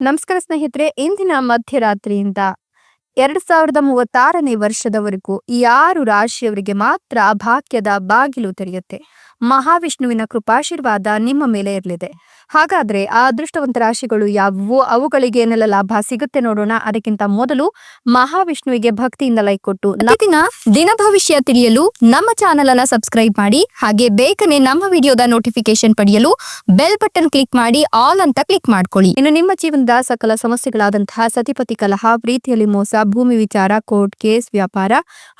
ನಮಸ್ಕಾರ ಸ್ನೇಹಿತರೆ, ಇಂದಿನ ಮಧ್ಯರಾತ್ರಿಯಿಂದ ಎರಡ್ ಸಾವಿರದ ಮೂವತ್ತಾರನೇ ವರ್ಷದವರೆಗೂ ಈ ಆರು ರಾಶಿಯವರಿಗೆ ಮಾತ್ರ ಭಾಗ್ಯದ ಬಾಗಿಲು ತೆರೆಯುತ್ತೆ. ಮಹಾವಿಷ್ಣುವಿನ ಕೃಪಾಶೀರ್ವಾದ ನಿಮ್ಮ ಮೇಲೆ ಇರಲಿದೆ. ಹಾಗಾದ್ರೆ ಆ ಅದೃಷ್ಟವಂತ ರಾಶಿಗಳು ಯಾವುವು? ಅವುಗಳಿಗೆ ಏನೆಲ್ಲ ಲಾಭ ಸಿಗುತ್ತೆ ನೋಡೋಣ. ಅದಕ್ಕಿಂತ ಮೊದಲು ಮಹಾವಿಷ್ಣುವಿಗೆ ಭಕ್ತಿಯಿಂದ ಲೈಕ್ ಕೊಟ್ಟು ದಿನ ದಿನ ಭವಿಷ್ಯ ತಿಳಿಯಲು ನಮ್ಮ ಚಾನೆಲ್ ಅನ್ನ ಸಬ್ಸ್ಕ್ರೈಬ್ ಮಾಡಿ, ಹಾಗೆ ಬೇಗನೆ ನಮ್ಮ ವಿಡಿಯೋದ ನೋಟಿಫಿಕೇಶನ್ ಪಡೆಯಲು ಬೆಲ್ ಬಟನ್ ಕ್ಲಿಕ್ ಮಾಡಿ ಆಲ್ ಅಂತ ಕ್ಲಿಕ್ ಮಾಡ್ಕೊಳ್ಳಿ. ಇನ್ನು ನಿಮ್ಮ ಜೀವನದ ಸಕಲ ಸಮಸ್ಯೆಗಳಾದಂತಹ ಸತಿಪತಿ ಕಲಹ, ಪ್ರೀತಿಯಲ್ಲಿ ಮೋಸ, ಭೂಮಿ ವಿಚಾರ ಕೋರ್ಟ್ ಕೇಸ್ ವ್ಯಾಪಾರ,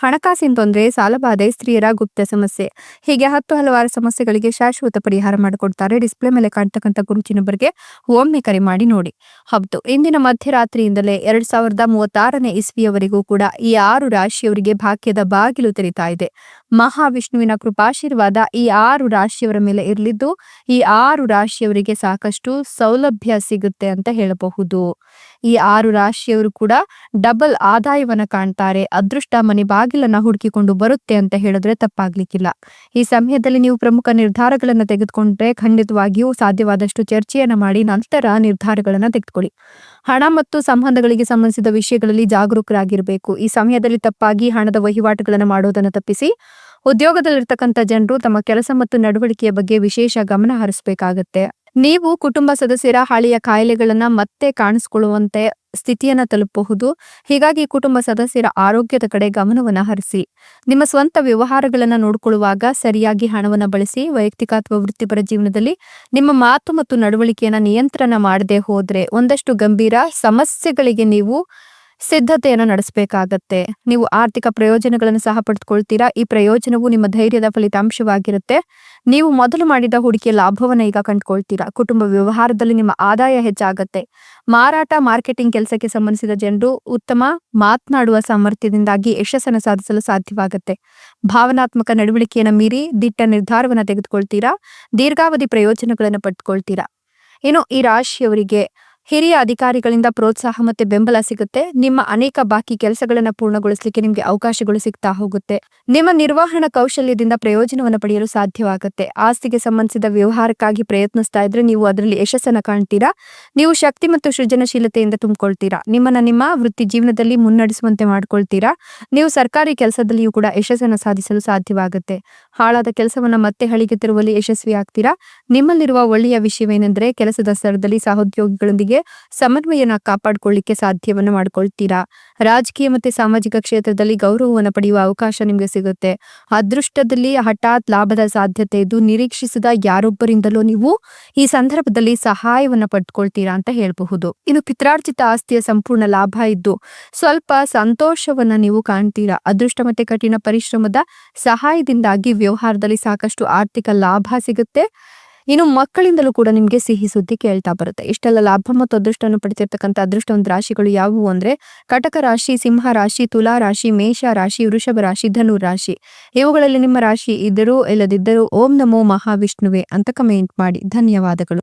ಹಣಕಾಸಿನ ತೊಂದರೆ, ಸಾಲಬಾಧೆ, ಸ್ತ್ರೀಯರ ಗುಪ್ತ ಸಮಸ್ಯೆ, ಹೀಗೆ ಹತ್ತು ಹಲವಾರು ಸಮಸ್ಯೆಗಳಿಗೆ ಶಾಶ್ವತ ಪರಿಹಾರ ಮಾಡಿಕೊಡ್ತಾರೆ. ಡಿಸ್ಪ್ಲೇ ಮೇಲೆ ಕಾಣ್ತಕ್ಕಂಥ ಗುರುಚಿ ಬಗ್ಗೆ ಒಮ್ಮೆ ಕರೆ ಮಾಡಿ ನೋಡಿ. ಹೌದು, ಇಂದಿನ ಮಧ್ಯರಾತ್ರಿಯಿಂದಲೇ ಎರಡ್ ಸಾವಿರದ ಮೂವತ್ತಾರನೇ ಇಸ್ವಿಯವರೆಗೂ ಕೂಡ ಈ ಆರು ರಾಶಿಯವರಿಗೆ ಭಾಗ್ಯದ ಬಾಗಿಲು ತೆರೀತಾ ಇದೆ. ಮಹಾವಿಷ್ಣುವಿನ ಕೃಪಾಶೀರ್ವಾದ ಈ ಆರು ರಾಶಿಯವರ ಮೇಲೆ ಇರಲಿದ್ದು, ಈ ಆರು ರಾಶಿಯವರಿಗೆ ಸಾಕಷ್ಟು ಸೌಲಭ್ಯ ಸಿಗುತ್ತೆ ಅಂತ ಹೇಳಬಹುದು. ಈ ಆರು ರಾಶಿಯವರು ಕೂಡ ಡಬಲ್ ಆದಾಯವನ್ನು ಕಾಣ್ತಾರೆ. ಅದೃಷ್ಟ ಮನೆ ಬಾಗಿಲನ್ನ ಹುಡುಕಿಕೊಂಡು ಬರುತ್ತೆ ಅಂತ ಹೇಳಿದ್ರೆ ತಪ್ಪಾಗ್ಲಿಕ್ಕಿಲ್ಲ. ಈ ಸಮಯದಲ್ಲಿ ನೀವು ಪ್ರಮುಖ ನಿರ್ಧಾರಗಳನ್ನ ತೆಗೆದುಕೊಂಡ್ರೆ ಖಂಡಿತವಾಗಿಯೂ ಸಾಧ್ಯವಾದಷ್ಟು ಚರ್ಚೆಯನ್ನ ಮಾಡಿ ನಂತರ ನಿರ್ಧಾರಗಳನ್ನ ತೆಗೆದುಕೊಳ್ಳಿ. ಹಣ ಮತ್ತು ಸಂಬಂಧಗಳಿಗೆ ಸಂಬಂಧಿಸಿದ ವಿಷಯಗಳಲ್ಲಿ ಜಾಗರೂಕರಾಗಿರಬೇಕು. ಈ ಸಮಯದಲ್ಲಿ ತಪ್ಪಾಗಿ ಹಣದ ವಹಿವಾಟುಗಳನ್ನು ಮಾಡೋದನ್ನು ತಪ್ಪಿಸಿ ಉದ್ಯೋಗದಲ್ಲಿರ್ತಕ್ಕಂಥ ಜನರು ತಮ್ಮ ಕೆಲಸ ಮತ್ತು ನಡವಳಿಕೆಯ ಬಗ್ಗೆ ವಿಶೇಷ ಗಮನ ಹರಿಸಬೇಕಾಗತ್ತೆ. ನೀವು ಕುಟುಂಬ ಸದಸ್ಯರ ಹಳೆಯ ಕಾಯಿಲೆಗಳನ್ನ ಮತ್ತೆ ಕಾಣಿಸ್ಕೊಳ್ಳುವಂತೆ ಸ್ಥಿತಿಯನ್ನ ತಲುಪಬಹುದು. ಹೀಗಾಗಿ ಕುಟುಂಬ ಸದಸ್ಯರ ಆರೋಗ್ಯದ ಕಡೆ ಗಮನವನ್ನು ಹರಿಸಿ. ನಿಮ್ಮ ಸ್ವಂತ ವ್ಯವಹಾರಗಳನ್ನು ನೋಡಿಕೊಳ್ಳುವಾಗ ಸರಿಯಾಗಿ ಹಣವನ್ನು ಬಳಸಿ ವೈಯಕ್ತಿಕ ಅಥವಾ ವೃತ್ತಿಪರ ಜೀವನದಲ್ಲಿ ನಿಮ್ಮ ಮಾತು ಮತ್ತು ನಡವಳಿಕೆಯನ್ನು ನಿಯಂತ್ರಣ ಮಾಡದೆ ಹೋದ್ರೆ ಒಂದಷ್ಟು ಗಂಭೀರ ಸಮಸ್ಯೆಗಳಿಗೆ ನೀವು ಸಿದ್ಧತೆಯನ್ನು ನಡೆಸಬೇಕಾಗತ್ತೆ. ನೀವು ಆರ್ಥಿಕ ಪ್ರಯೋಜನಗಳನ್ನು ಸಹ ಪಡೆದುಕೊಳ್ತೀರಾ? ಈ ಪ್ರಯೋಜನವು ನಿಮ್ಮ ಧೈರ್ಯದ ಫಲಿತಾಂಶವಾಗಿರುತ್ತೆ. ನೀವು ಮೊದಲು ಮಾಡಿದ ಹೂಡಿಕೆ ಲಾಭವನ್ನು ಈಗ ಕಂಡುಕೊಳ್ತೀರಾ? ಕುಟುಂಬ ವ್ಯವಹಾರದಲ್ಲಿ ನಿಮ್ಮ ಆದಾಯ ಹೆಚ್ಚಾಗತ್ತೆ. ಮಾರಾಟ, ಮಾರ್ಕೆಟಿಂಗ್ ಕೆಲಸಕ್ಕೆ ಸಂಬಂಧಿಸಿದ ಜನರು ಉತ್ತಮ ಮಾತನಾಡುವ ಸಾಮರ್ಥ್ಯದಿಂದಾಗಿ ಯಶಸ್ಸನ್ನು ಸಾಧಿಸಲು ಸಾಧ್ಯವಾಗುತ್ತೆ. ಭಾವನಾತ್ಮಕ ನಡವಳಿಕೆಯನ್ನು ಮೀರಿ ದಿಟ್ಟ ನಿರ್ಧಾರವನ್ನು ತೆಗೆದುಕೊಳ್ತೀರಾ? ದೀರ್ಘಾವಧಿ ಪ್ರಯೋಜನಗಳನ್ನು ಪಡೆದುಕೊಳ್ತೀರಾ? ಇನ್ನು ಈ ರಾಶಿಯವರಿಗೆ ಹಿರಿಯ ಅಧಿಕಾರಿಗಳಿಂದ ಪ್ರೋತ್ಸಾಹ ಮತ್ತೆ ಬೆಂಬಲ ಸಿಗುತ್ತೆ. ನಿಮ್ಮ ಅನೇಕ ಬಾಕಿ ಕೆಲಸಗಳನ್ನು ಪೂರ್ಣಗೊಳಿಸಲಿಕ್ಕೆ ನಿಮಗೆ ಅವಕಾಶಗಳು ಸಿಗ್ತಾ ಹೋಗುತ್ತೆ. ನಿಮ್ಮ ನಿರ್ವಹಣಾ ಕೌಶಲ್ಯದಿಂದ ಪ್ರಯೋಜನವನ್ನು ಪಡೆಯಲು ಸಾಧ್ಯವಾಗುತ್ತೆ. ಆಸ್ತಿಗೆ ಸಂಬಂಧಿಸಿದ ವ್ಯವಹಾರಕ್ಕಾಗಿ ಪ್ರಯತ್ನಿಸ್ತಾ ಇದ್ರೆ ನೀವು ಅದರಲ್ಲಿ ಯಶಸ್ಸನ್ನು ಕಾಣ್ತೀರಾ? ನೀವು ಶಕ್ತಿ ಮತ್ತು ಸೃಜನಶೀಲತೆಯಿಂದ ತುಂಬಿಕೊಳ್ತೀರಾ? ನಿಮ್ಮನ್ನ ನಿಮ್ಮ ವೃತ್ತಿ ಜೀವನದಲ್ಲಿ ಮುನ್ನಡೆಸುವಂತೆ ಮಾಡ್ಕೊಳ್ತೀರಾ? ನೀವು ಸರ್ಕಾರಿ ಕೆಲಸದಲ್ಲಿಯೂ ಕೂಡ ಯಶಸ್ಸನ್ನು ಸಾಧಿಸಲು ಸಾಧ್ಯವಾಗುತ್ತೆ. ಹಾಳಾದ ಕೆಲಸವನ್ನ ಮತ್ತೆ ಹಳಿಗೆ ತರುವಲ್ಲಿ ಯಶಸ್ವಿ ಆಗ್ತೀರಾ ನಿಮ್ಮಲ್ಲಿರುವ ಒಳ್ಳೆಯ ವಿಷಯವೇನೆಂದರೆ ಕೆಲಸದ ಸ್ಥಳದಲ್ಲಿ ಸಹೋದ್ಯೋಗಿಗಳೊಂದಿಗೆ ಸಮನ್ವಯನ ಕಾಪಾಡಿಕೊಳ್ಳಿಕ್ಕೆ ಸಾಧ್ಯವನ್ನ ಮಾಡ್ಕೊಳ್ತೀರಾ? ರಾಜಕೀಯ ಮತ್ತೆ ಸಾಮಾಜಿಕ ಕ್ಷೇತ್ರದಲ್ಲಿ ಗೌರವವನ್ನು ಪಡೆಯುವ ಅವಕಾಶ ನಿಮಗೆ ಸಿಗುತ್ತೆ. ಅದೃಷ್ಟದಲ್ಲಿ ಹಠಾತ್ ಲಾಭದ ಸಾಧ್ಯತೆ ಇದ್ದು ನಿರೀಕ್ಷಿಸಿದ ಯಾರೊಬ್ಬರಿಂದಲೂ ನೀವು ಈ ಸಂದರ್ಭದಲ್ಲಿ ಸಹಾಯವನ್ನು ಪಡ್ಕೊಳ್ತೀರಾ ಅಂತ ಹೇಳಬಹುದು. ಇನ್ನು ಪಿತ್ರಾರ್ಜಿತ ಆಸ್ತಿಯ ಸಂಪೂರ್ಣ ಲಾಭ ಇದ್ದು ಸ್ವಲ್ಪ ಸಂತೋಷವನ್ನ ನೀವು ಕಾಣ್ತೀರಾ? ಅದೃಷ್ಟ ಮತ್ತೆ ಕಠಿಣ ಪರಿಶ್ರಮದ ಸಹಾಯದಿಂದಾಗಿ ವ್ಯವಹಾರದಲ್ಲಿ ಸಾಕಷ್ಟು ಆರ್ಥಿಕ ಲಾಭ ಸಿಗುತ್ತೆ. ಇನ್ನು ಮಕ್ಕಳಿಂದಲೂ ಕೂಡ ನಿಮಗೆ ಸಿಹಿ ಸುದ್ದಿ ಕೇಳ್ತಾ ಬರುತ್ತೆ. ಇಷ್ಟೆಲ್ಲ ಲಾಭ ಮತ್ತು ಅದೃಷ್ಟವನ್ನು ಪಡಿತಿರ್ತಕ್ಕಂಥ ಒಂದು ರಾಶಿಗಳು ಯಾವುವು ಅಂದ್ರೆ ಕಟಕ ರಾಶಿ, ಸಿಂಹ ರಾಶಿ, ತುಲಾ ರಾಶಿ, ಮೇಷ ರಾಶಿ, ವೃಷಭ ರಾಶಿ, ಧನು ರಾಶಿ. ಇವುಗಳಲ್ಲಿ ನಿಮ್ಮ ರಾಶಿ ಇದ್ದರೂ ಇಲ್ಲದಿದ್ದರೂ ಓಂ ನಮೋ ಮಹಾವಿಷ್ಣುವೆ ಅಂತ ಕಮೆಂಟ್ ಮಾಡಿ. ಧನ್ಯವಾದಗಳು.